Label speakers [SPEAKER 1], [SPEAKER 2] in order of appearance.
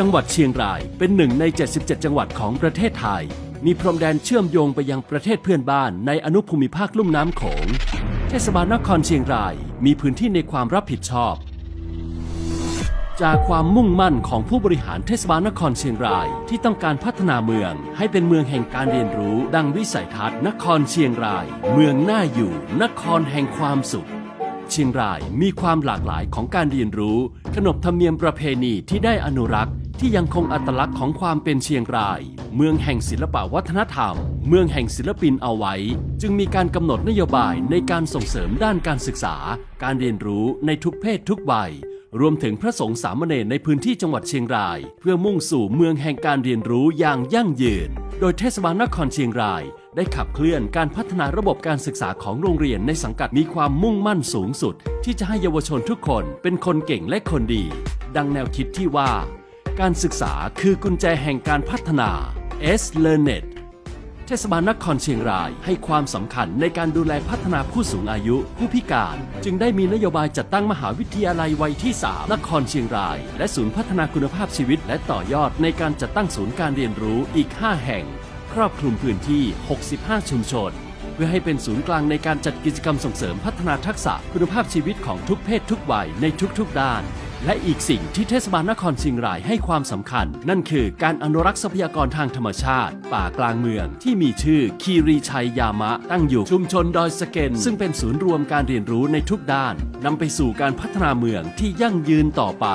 [SPEAKER 1] จังหวัดเชียงรายเป็นหนึ่งใน 77 จังหวัดของประเทศไทย มีพรมแดนเชื่อมโยงไปยังประเทศเพื่อนบ้านในอนุภูมิภาคลุ่มน้ำโขง เทศบาลนครเชียงรายมีพื้นที่ในความรับผิดชอบ จากความมุ่งมั่นของผู้บริหารเทศบาลนครเชียงรายที่ต้องการพัฒนาเมือง ให้เป็นเมืองแห่งการเรียนรู้ ดังวิสัยทัศน์นครเชียงราย เมืองน่าอยู่ นครแห่งความสุข เชียงรายมีความหลากหลายของการเรียนรู้ ขนบธรรมเนียมประเพณีที่ได้อนุรักษ์ ที่ยังคงอัตลักษณ์ของความเป็นเชียงราย เมืองแห่งศิลปวัฒนธรรม เมืองแห่งศิลปินเอาไว้ จึงมีการกำหนดนโยบายในการส่งเสริมด้านการศึกษา การเรียนรู้ในทุกเพศทุกวัยรวมถึงพระสงฆ์สามเณรในพื้นที่จังหวัดเชียงราย เพื่อมุ่งสู่เมืองแห่งการเรียนรู้อย่างยั่งยืน โดยเทศบาลนครเชียงราย ได้ขับเคลื่อนการพัฒนาระบบการศึกษาของโรงเรียนในสังกัดมีความมุ่งมั่นสูงสุด ที่จะให้เยาวชนทุกคนเป็นคนเก่งและคนดี ดังแนวคิดที่ว่า การศึกษาคือกุญแจแห่งการพัฒนา S Learnet เทศบาลนครเชียงรายให้ความสำคัญในการดูแลพัฒนาผู้สูงอายุ ผู้พิการ จึงได้มีนโยบายจัดตั้งมหาวิทยาลัยวัยที่ 3 นครเชียงราย และศูนย์พัฒนาคุณภาพชีวิต และต่อยอดในการจัดตั้งศูนย์การเรียนรู้อีก 5 แห่ง ครอบคลุมพื้นที่ 65 ชุมชน เพื่อให้เป็นศูนย์กลางในการจัดกิจกรรมส่งเสริมพัฒนาทักษะคุณภาพชีวิตของทุกเพศทุกวัยในทุกๆด้าน และอีกสิ่งที่เทศบาลนครเชียงรายให้ความสำคัญ นั่นคือการอนุรักษ์ทรัพยากรทางธรรมชาติ ป่ากลางเมืองที่มีชื่อคีรีชัยยามะ ตั้งอยู่ชุมชนดอยสะเก็นซึ่งเป็นศูนย์รวมการเรียนรู้ในทุกด้านนำไปสู่การพัฒนาเมืองที่ยั่งยืนต่อไป